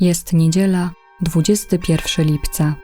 Jest niedziela, 21 lipca.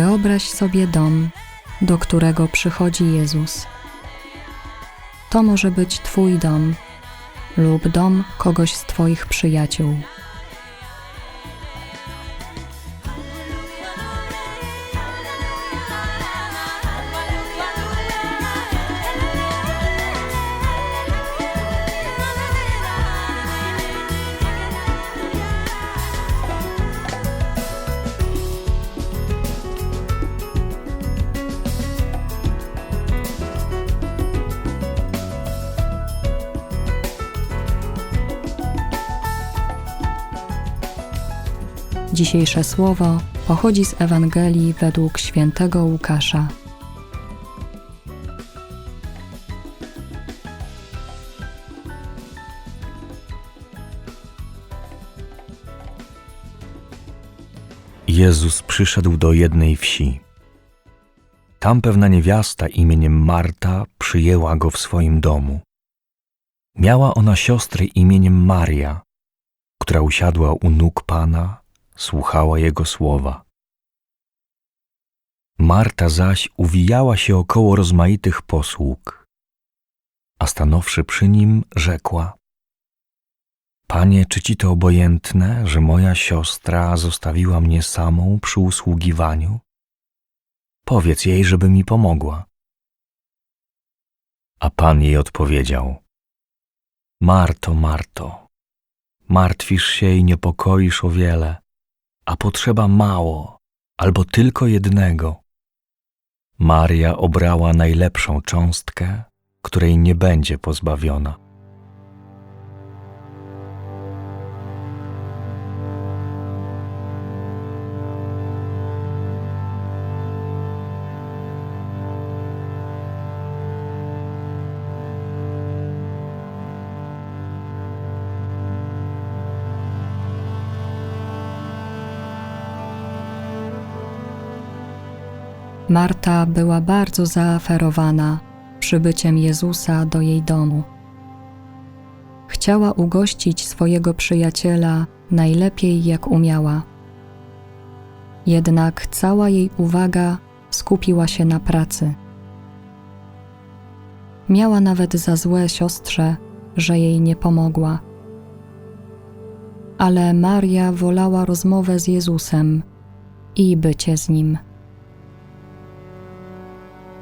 Wyobraź sobie dom, do którego przychodzi Jezus. To może być Twój dom lub dom kogoś z Twoich przyjaciół. Dzisiejsze słowo pochodzi z Ewangelii według świętego Łukasza. Jezus przyszedł do jednej wsi. Tam pewna niewiasta imieniem Marta przyjęła go w swoim domu. Miała ona siostrę imieniem Maria, która usiadła u nóg Pana, słuchała Jego słowa. Marta zaś uwijała się około rozmaitych posług, a stanowszy przy nim, rzekła: Panie, czy ci to obojętne, że moja siostra zostawiła mnie samą przy usługiwaniu? Powiedz jej, żeby mi pomogła. A pan jej odpowiedział: Marto, Marto, martwisz się i niepokoisz o wiele, a potrzeba mało, albo tylko jednego. Maria obrała najlepszą cząstkę, której nie będzie pozbawiona. Marta była bardzo zaaferowana przybyciem Jezusa do jej domu. Chciała ugościć swojego przyjaciela najlepiej jak umiała. Jednak cała jej uwaga skupiła się na pracy. Miała nawet za złe siostrze, że jej nie pomogła. Ale Maria wolała rozmowę z Jezusem i bycie z nim.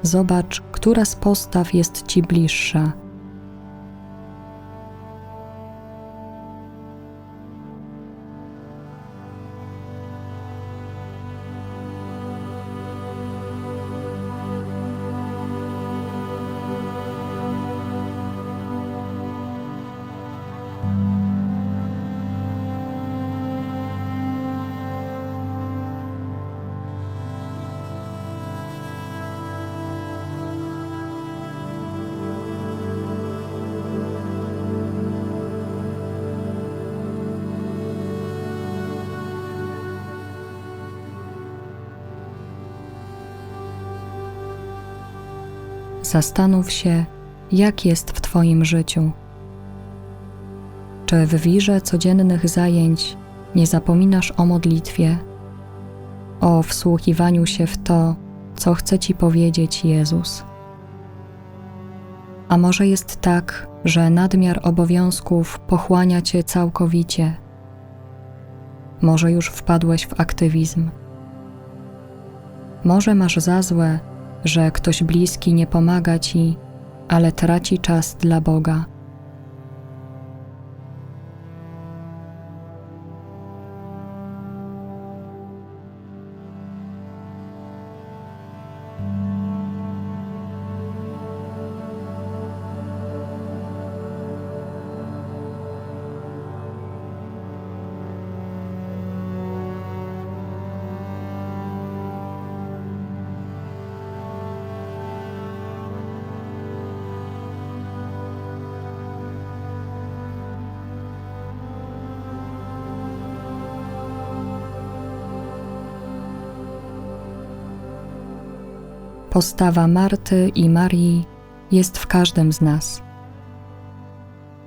Zobacz, która z postaw jest ci bliższa. Zastanów się, jak jest w Twoim życiu. Czy w wirze codziennych zajęć nie zapominasz o modlitwie, o wsłuchiwaniu się w to, co chce Ci powiedzieć Jezus? A może jest tak, że nadmiar obowiązków pochłania Cię całkowicie? Może już wpadłeś w aktywizm? Może masz za złe, że ktoś bliski nie pomaga ci, ale traci czas dla Boga. Postawa Marty i Marii jest w każdym z nas.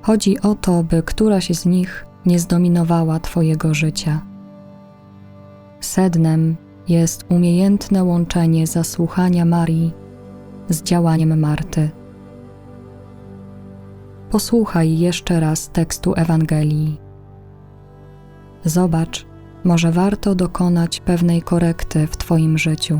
Chodzi o to, by któraś z nich nie zdominowała Twojego życia. Sednem jest umiejętne łączenie zasłuchania Marii z działaniem Marty. Posłuchaj jeszcze raz tekstu Ewangelii. Zobacz, może warto dokonać pewnej korekty w Twoim życiu.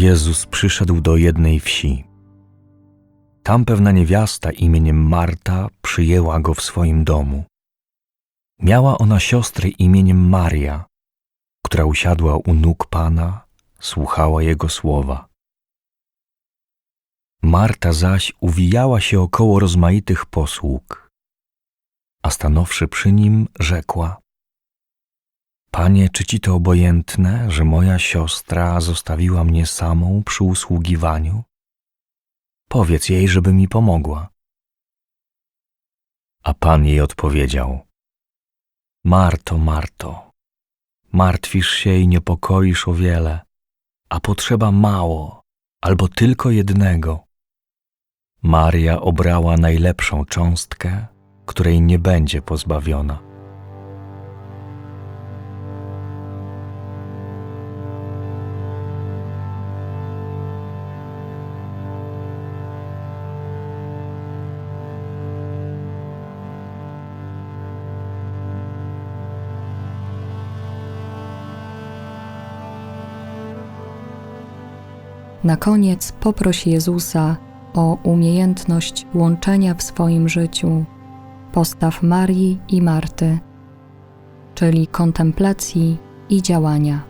Jezus przyszedł do jednej wsi. Tam pewna niewiasta imieniem Marta przyjęła go w swoim domu. Miała ona siostrę imieniem Maria, która usiadła u nóg Pana, słuchała Jego słowa. Marta zaś uwijała się około rozmaitych posług, a stanowszy przy nim, rzekła – Panie, czy ci to obojętne, że moja siostra zostawiła mnie samą przy usługiwaniu? Powiedz jej, żeby mi pomogła. A pan jej odpowiedział: Marto, Marto, martwisz się i niepokoisz o wiele, a potrzeba mało, albo tylko jednego. Maria obrała najlepszą cząstkę, której nie będzie pozbawiona. Na koniec poproś Jezusa o umiejętność łączenia w swoim życiu postaw Marii i Marty, czyli kontemplacji i działania.